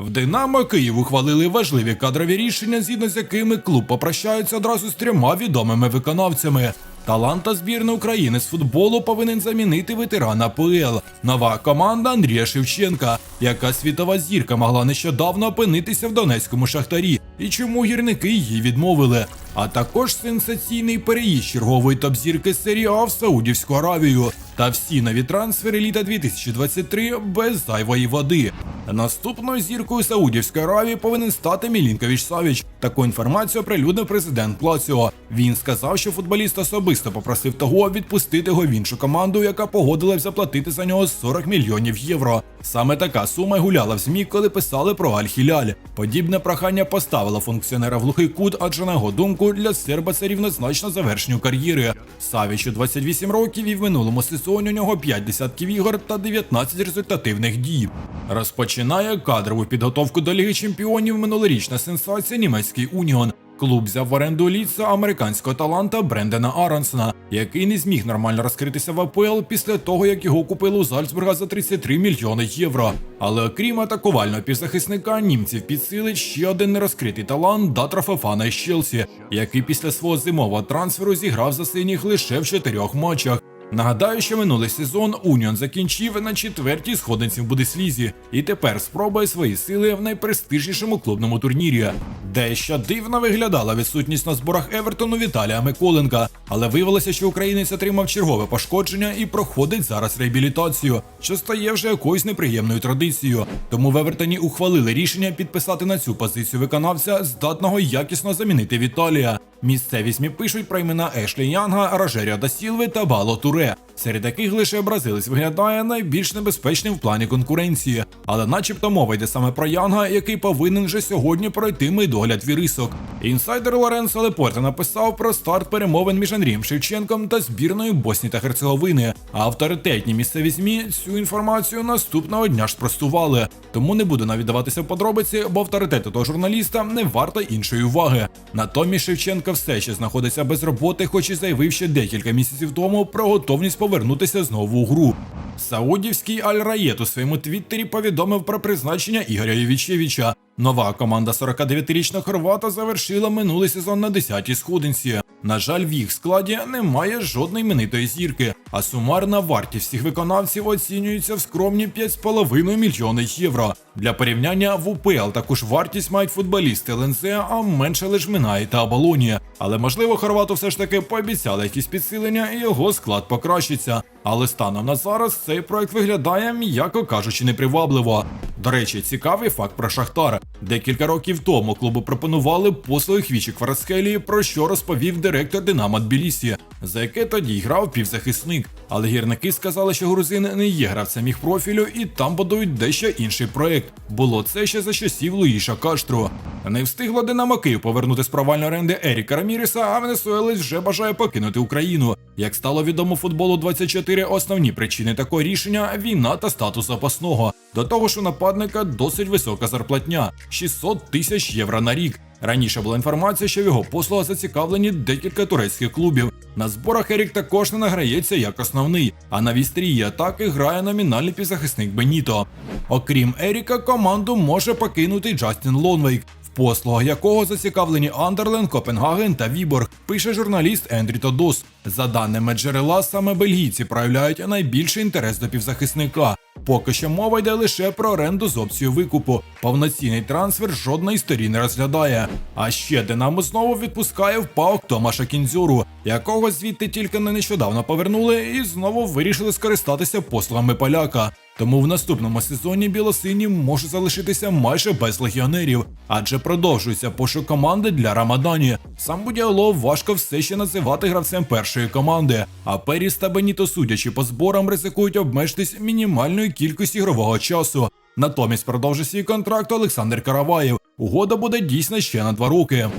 В Динамо Київ ухвалили важливі кадрові рішення, згідно з якими клуб попрощається одразу з трьома відомими виконавцями. Таланта збірної України з футболу повинен замінити ветерана ПЛ. Нова команда Андрія Шевченка, яка світова зірка могла нещодавно опинитися в Донецькому шахтарі, і чому гірники її відмовили. А також сенсаційний переїзд чергової топ-зірки серії А в Саудівську Аравію та всі нові трансфери літа 2023 без зайвої води. Наступною зіркою Саудівської Аравії повинен стати Мілінкович Савіч. Таку інформацію оприлюднив президент Плаціо. Він сказав, що футболіст особисто попросив того відпустити його в іншу команду, яка погодилась заплатити за нього 40 мільйонів євро. Саме така сума гуляла в ЗМІ, коли писали про Аль-Хіляль. Подібне прохання поставило функціонера в глухий кут, адже на його думку для серба це рівнозначно завершенню кар'єри. Савічу 28 років і в минулому сезоні у нього 5 десятків ігор та 19 результативних дій. Розпочинає кадрову підготовку до Ліги Чемпіонів минулорічна сенсація німецький Уніон. Клуб взяв в оренду ліцо американського таланта Брендена Аронсона, який не зміг нормально розкритися в АПЛ після того, як його купили у Зальцбурга за 33 мільйони євро. Але окрім атакувального півзахисника, німців підсилить ще один нерозкритий талант Датра Фафана Щелсі, який після свого зимового трансферу зіграв за синіх лише в чотирьох матчах. Нагадаю, що минулий сезон Уніон закінчив на четвертій сходинці в Будислізі і тепер спробує свої сили в найпрестижнішому клубному турнірі. Дещо дивно виглядала відсутність на зборах Евертону Віталія Миколенка, але виявилося, що українець отримав чергове пошкодження і проходить зараз реабілітацію, що стає вже якоюсь неприємною традицією. Тому в Евертоні ухвалили рішення підписати на цю позицію виконавця, здатного якісно замінити Віталія. Місцеві ЗМІ пишуть про імена Ешлі Янга, Рожеріо да Сілви та Бало Туре, серед яких лише бразилець виглядає найбільш небезпечним в плані конкуренції. Але начебто мова йде саме про Янга, який повинен вже сьогодні пройти медогляд вірисок. Інсайдер Лоренцо Лепорте написав про старт перемовин між Андрієм Шевченком та збірною Боснії та Герцеговини. Авторитетні місцеві ЗМІ цю інформацію наступного дня ж спростували. Тому не буду навіть даватися в подробиці, бо авторитету того журналіста не варто іншої уваги. Натомість Шевченка все ще знаходиться без роботи, хоч і заявив ще декілька місяців тому про готовність повернутися знову у гру. Саудівський Аль-Раєт у своєму твіттері повідомив про призначення Ігоря Євічевича. Нова команда 49-річного хорвата завершила минулий сезон на 10-й сходинці. На жаль, в їх складі немає жодної іменитої зірки, а сумарна вартість всіх виконавців оцінюється в скромні 5,5 мільйони євро. Для порівняння в УПЛ також вартість мають футболісти ЛНЗ, а менше лиш Минай та Абалонія. Але можливо, хорвату все ж таки пообіцяли якісь підсилення, і його склад покращиться. Але станом на зараз цей проект виглядає, м'яко кажучи, непривабливо. До речі, цікавий факт про Шахтар. Декілька років тому клубу пропонували послуги Хвічі Кварацхелії, про що розповів директор Динамо Тбілісі, за яке тоді грав півзахисник. Але гірники сказали, що грузин не є гравцем їх профілю, і там будують дещо інший проект. Було це ще за часів Луїша Каштру. Не встигло Динамо Київ повернути з провальної оренди Еріка Раміріса, а Венесуелець вже бажає покинути Україну. Як стало відомо футболу 24, основні причини такого рішення війна та статус запасного. До того ж, у нападника досить висока зарплатня 600 тисяч євро на рік. Раніше була інформація, що в його послугах зацікавлені декілька турецьких клубів. На зборах Ерік також не награється як основний, а на вістрії атаки грає номінальний півзахисник Беніто. Окрім Еріка, команду може покинути Джастін Лонвейк, послугах якого зацікавлені Андерлен, Копенгаген та Віборг, пише журналіст Ендрі Тодос. За даними джерела, саме бельгійці проявляють найбільший інтерес до півзахисника. Поки що мова йде лише про оренду з опцією викупу. Повноцінний трансфер жодної сторін не розглядає. А ще Динамо знову відпускає в ПАОК Томаша Кінзюру, якого звідти тільки не нещодавно повернули і знову вирішили скористатися послугами поляка. Тому в наступному сезоні білосині може залишитися майже без легіонерів, адже продовжується пошук команди для Рамадані. Сам Будіало важко все ще називати гравцем першої команди. А Періс та Беніто, судячи по зборам, ризикують обмежитись мінімальною кількістю ігрового часу. Натомість продовжить свій контракт Олександр Караваєв. Угода буде дійсна ще на два роки.